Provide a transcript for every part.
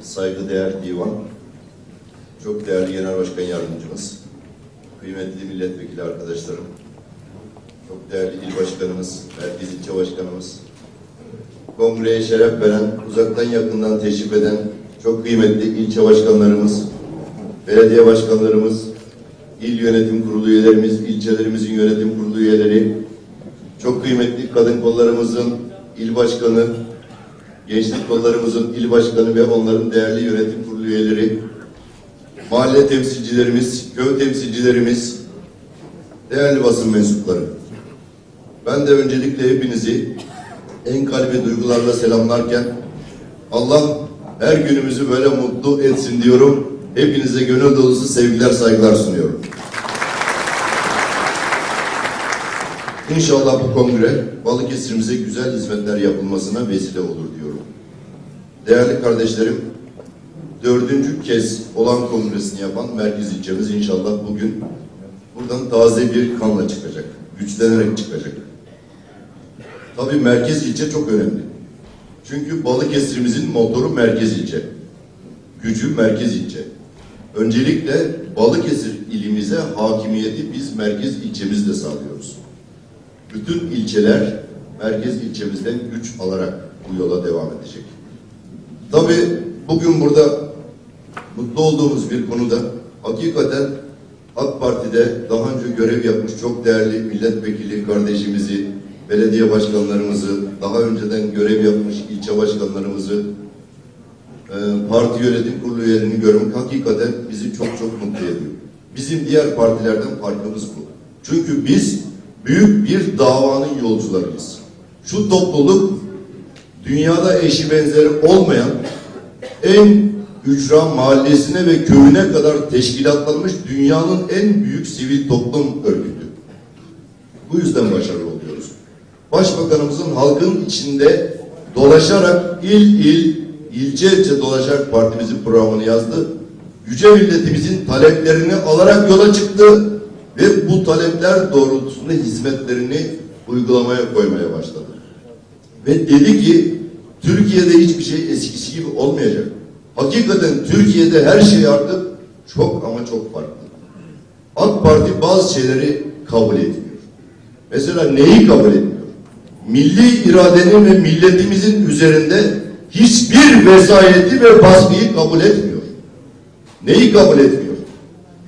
saygıdeğer divan, çok değerli genel başkan yardımcımız, kıymetli milletvekili arkadaşlarım, çok değerli il başkanımız, merkez ilçe başkanımız, kongreye şeref veren, uzaktan yakından teşrif eden çok kıymetli ilçe başkanlarımız, belediye başkanlarımız, il yönetim kurulu üyelerimiz, ilçelerimizin yönetim kurulu üyeleri, çok kıymetli kadın kollarımızın il başkanı, gençlik kollarımızın il başkanı ve onların değerli yönetim kurulu üyeleri, mahalle temsilcilerimiz, köy temsilcilerimiz, değerli basın mensupları. Ben de öncelikle hepinizi en kalbi duygularla selamlarken Allah her günümüzü böyle mutlu etsin diyorum. Hepinize gönül dolusu sevgiler, saygılar sunuyorum. İnşallah bu kongre Balıkesir'imize güzel hizmetler yapılmasına vesile olur diyorum. Değerli kardeşlerim, dördüncü kez olan kongresini yapan merkez ilçemiz inşallah bugün buradan taze bir kanla çıkacak. Güçlenerek çıkacak. Tabii merkez ilçe çok önemli. Çünkü Balıkesir'imizin motoru merkez ilçe. Gücü merkez ilçe. Öncelikle Balıkesir ilimize hakimiyeti biz merkez ilçemizle sağlıyoruz. Bütün ilçeler merkez ilçemizden güç alarak bu yola devam edecek. Tabii bugün burada mutlu olduğumuz bir konuda hakikaten AK Parti'de daha önce görev yapmış çok değerli milletvekili kardeşimizi, belediye başkanlarımızı, daha önceden görev yapmış ilçe başkanlarımızı, e, parti yönetim kurulu üyelerini görmek hakikaten bizi çok çok mutlu ediyor. Bizim diğer partilerden farkımız bu. Çünkü biz büyük bir davanın yolcularıyız. Şu topluluk dünyada eşi benzeri olmayan en ücra mahallesine ve köyüne kadar teşkilatlanmış dünyanın en büyük sivil toplum örgütü. Bu yüzden başarılı oluyoruz. Başbakanımızın halkın içinde dolaşarak il il, ilçe ilçe dolaşarak partimizin programını yazdı. Yüce milletimizin taleplerini alarak yola çıktı ve bu talepler doğrultusunda hizmetlerini uygulamaya koymaya başladı. Ve dedi ki Türkiye'de hiçbir şey eskisi gibi olmayacak. Hakikaten Türkiye'de her şey artık çok ama çok farklı. AK Parti bazı şeyleri kabul etmiyor. Mesela neyi kabul etmiyor? Milli iradenin ve milletimizin üzerinde hiçbir vesayeti ve baskıyı kabul etmiyor. Neyi kabul etmiyor?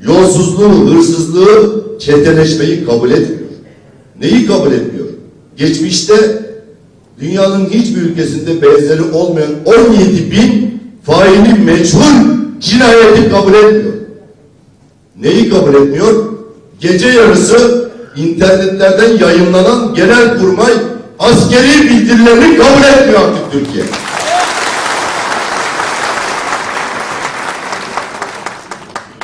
Yolsuzluğu, hırsızlığı, çeteleşmeyi kabul etmiyor. Neyi kabul etmiyor? Geçmişte dünyanın hiçbir ülkesinde benzeri olmayan 17 bin faili meçhul cinayeti kabul etmiyor. Neyi kabul etmiyor? Gece yarısı internetlerden yayınlanan genelkurmay askeri bildirilerini kabul etmiyor artık Türkiye.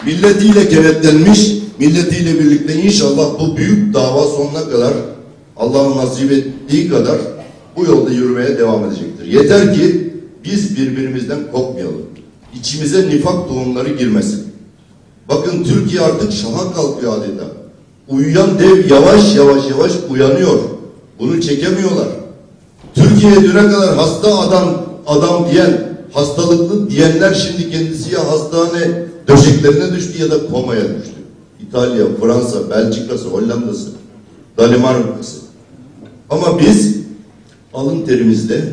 Milletiyle kenetlenmiş, milletiyle birlikte inşallah bu büyük dava sonuna kadar Allah'ın nasip ettiği kadar bu yolda yürümeye devam edecektir. Yeter ki biz birbirimizden kopmayalım. İçimize nifak tohumları girmesin. Bakın Türkiye artık şaha kalkıyor adeta. Uyuyan dev yavaş yavaş yavaş uyanıyor. Bunu çekemiyorlar. Türkiye'ye düne kadar hasta adam adam diyen, hastalıklı diyenler şimdi kendisi ya hastane döşeklerine düştü ya da komaya düştü. İtalya, Fransa, Belçika'sı, Hollanda'sı, Danimarka'sı. Ama biz alın terimizle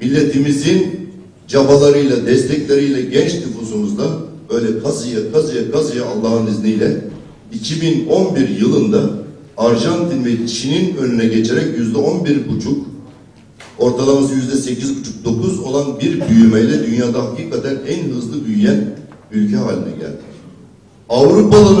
milletimizin cabalarıyla, destekleriyle genç nüfusumuzla böyle kazıya kazıya kazıya Allah'ın izniyle 2011 yılında Arjantin ve Çin'in önüne geçerek yüzde on bir buçuk ortalaması yüzde sekiz buçuk dokuz olan bir büyümeyle dünyada hakikaten en hızlı büyüyen ülke haline geldik. Avrupalı'nın